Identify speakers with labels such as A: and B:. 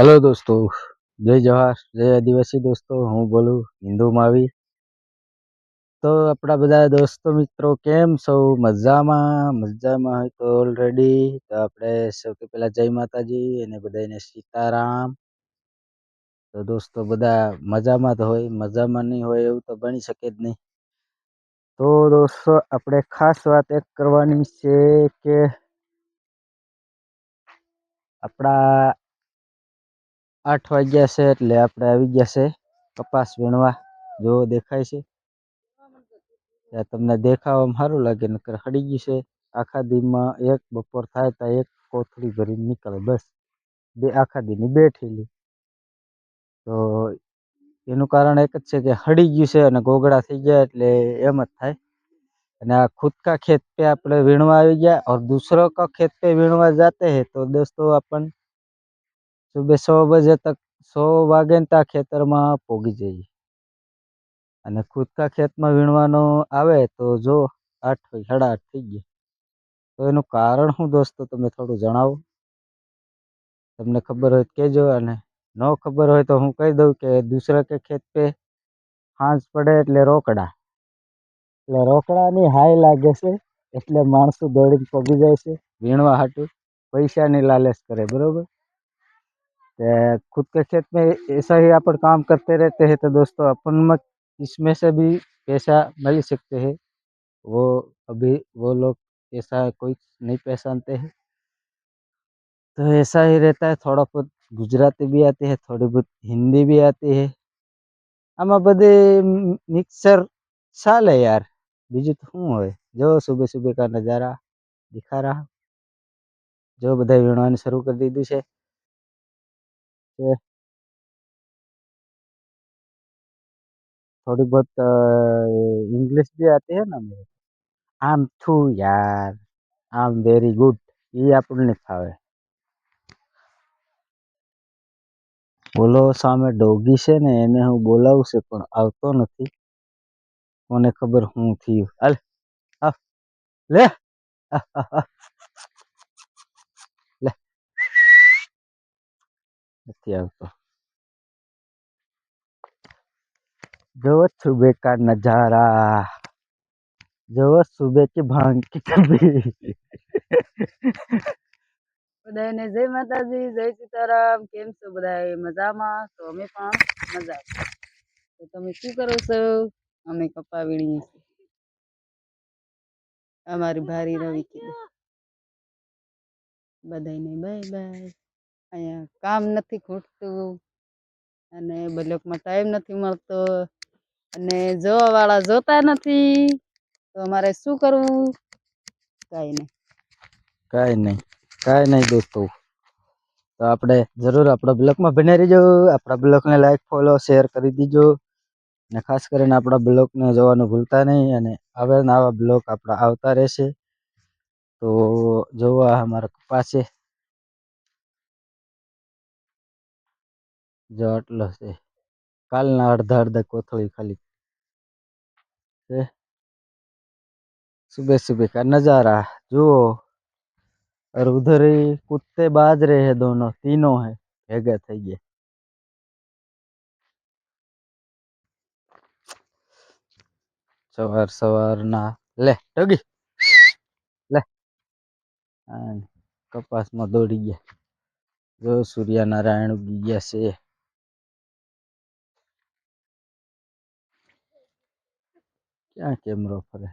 A: Hello દોસ્તો, જય જવાહર, જય આદિવાસી દોસ્તો, હું બોલું હિન્દુ માવી તો આપણા બધા દોસ્તો મિત્રો, કેમ સૌ મજામાં મજામાં હોય તો ઓલરેડી તો આપણે સૌથી પહેલાં જય માતાજી અને બધાને સીતારામ. તો દોસ્તો બધા મજામાં તો હોય, મજામાં નહીં હોય એવું તો બની શકે જ નહીં. તો દોસ્તો આપણે ખાસ વાત એક કરવાની છે કે આપણા આઠ વાગ્યા છે એટલે આપણે આવી ગયા છે કપાસ વીણવા. જો દેખાય છે? ત્યાં તમને દેખાવામાં સારું લાગે, નકર હડી ગયું છે. આખા દીમાં એક બપોર થાય તો એક કોથળી ભરીને નીકળે, બસ. બે આખા દીની બેઠેલી. તો એનું કારણ એક જ છે કે હડી ગયું છે અને ગોગળા થઈ ગયા એટલે એમ જ થાય. અને આ ખુદકા ખેત પે આપણે વીણવા આવી ગયા, ઓર દૂસરો કા ખેત પે વીણવા જાતે હે, તો દોસ્તો, આપણ સુબહ સો બજે તક, સો વાગે ત્યાં ખેતરમાં પોગી જઈએ. અને ખુદકા ખેતમાં વીણવાનો આવે તો જો આઠ સાડા આઠ થઈ ગયા. તો એનું કારણ શું દોસ્તો તમે થોડું જણાવો? તમને ખબર હોય તો કહેજો અને ન ખબર હોય તો હું કહી દઉં કે દૂસરા કે ખેત પે સાંજ પડે એટલે રોકડા. એટલે રોકડાની હાય લાગે છે, એટલે માણસો દોડીને પગી જાય છે, વીણવા હાટું. પૈસાની લાલચ કરે, બરોબર? खुद के खेत में ऐसा ही अपन काम करते रहते हैं तो दोस्तों अपन मत इसमें से भी पैसा मिल सकते हैं वो अभी वो लोग ऐसा कोई नहीं पहचानते हैं तो ऐसा ही रहता है थोड़ा बहुत गुजराती भी आती है थोड़ी बहुत हिंदी भी आती है આમાં બધે મિક્સર ચાલે યાર બીજું તો શું હોય જો સુબહ સુબહ કા નજારા દિખા રહા જો બધા વીણવાનું શરૂ કરી દીધું છે थोड़ी बहुत इंग्लिश भी आती है ना मेरे આમ થુ યાર આમ વેરી ગુડ એ આપણને ફાવે બોલો સામે ડોગી છે ને એને હું બોલાવું છે પણ આવતો નથી કોને ખબર શું થયું હાલ આવ લે લે નથી આવતો जो सुबह का नजारा जो सुबह की भांग की कभी
B: બધાને જય માતાજી જય સીતારામ કેમ છો બધા મજામાં તો અમે પણ મજા તો તમે શું કરો છો અમે કપા વીણીએ છીએ અમારી ભારી રવિ કીધું બધાને બાય બાય અહીંયા કામ નથી ખૂટતું અને બ્લોકમાં ટાઈમ નથી મળતો અને જોવાવાળા જોતા નથી. તો અમારે શું કરવું? કાંઈ નહીં.
A: કાંઈ નહીં કાંઈ નહીં દોસ્તો. તો આપણે જરૂર આપણા બ્લોગમાં બને રહીજો, આપણા બ્લોગને લાઈક ફોલો શેર કરી દીજો અને ખાસ કરીને આપણા બ્લોગને જોવાનું ભૂલતા નહીં અને હવે ને આવા બ્લોગ આપણા આવતા રહેશે. તો જોવા અમારા કપાસ છે જો આટલો છે કાલના અડધા અડધા કોથળી ખાલી છે सुबह सुबह का नज़ारा जुओ और उधर ही कुत्ते बाज रहे हैं दोनों तीनों है भेगा થઈ ગયા સવાર સવારના લે ટગી લે આ કપાસમાં દોડી ગયા જો સૂર્યનારાયણ ઉગી ગયા છે ક્યાં કેમેરો ફરે